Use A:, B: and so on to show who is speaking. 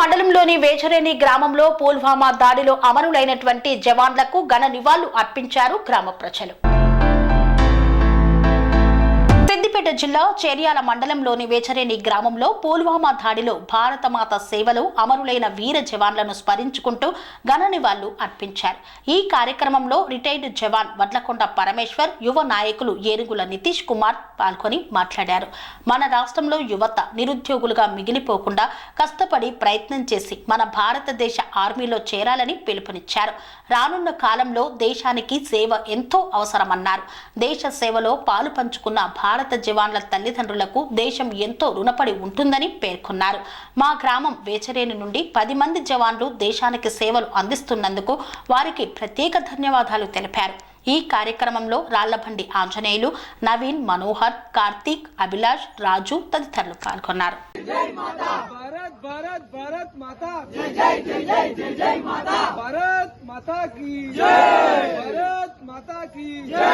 A: మండలంలోని వేచరేని గ్రామంలో పుల్వామా దాడిలో అమరులైనటువంటి జవాన్లకు ఘన నివాళులు అర్పించారు గ్రామ ప్రజలు. సిద్దిపేట జిల్లా చేర్యాల మండలంలోని వేచరేని గ్రామంలో పుల్వామా దాడిలో భారతమాత సేవలు అమరులైన వీర జవాన్లను స్మరించుకుంటూ ఘన నివాళులు అర్పించారు. ఈ కార్యక్రమంలో రిటైర్డ్ జవాన్ వడ్లకొండ పరమేశ్వర్ యువ నాయకులు ఏనుగుల నితీష్ కుమార్ పాల్గొని మాట్లాడారు. మన రాష్ట్రంలో యువత నిరుద్యోగులుగా మిగిలిపోకుండా కష్టపడి ప్రయత్నం చేసి మన భారతదేశ ఆర్మీలో చేరాలని పిలుపునిచ్చారు. రానున్న కాలంలో దేశానికి సేవ ఎంతో అవసరమన్నారు. దేశ సేవలో పాలు పంచుకున్న భారత జవాన్ల తల్లిదండ్రులకు దేశం ఎంతో రుణపడి ఉంటుందని పేర్కొన్నారు. మా గ్రామం వేచరేని నుండి పది మంది జవాన్లు దేశానికి సేవలు అందిస్తున్నందుకు వారికి ప్రత్యేక ధన్యవాదాలు తెలిపారు. ఈ కార్యక్రమంలో రాళ్ళబండి ఆంజనేయులు నవీన్ మనోహర్ కార్తీక్ అభిలాష్ రాజు తదితరులు పాల్గొన్నారు.
B: మాతా!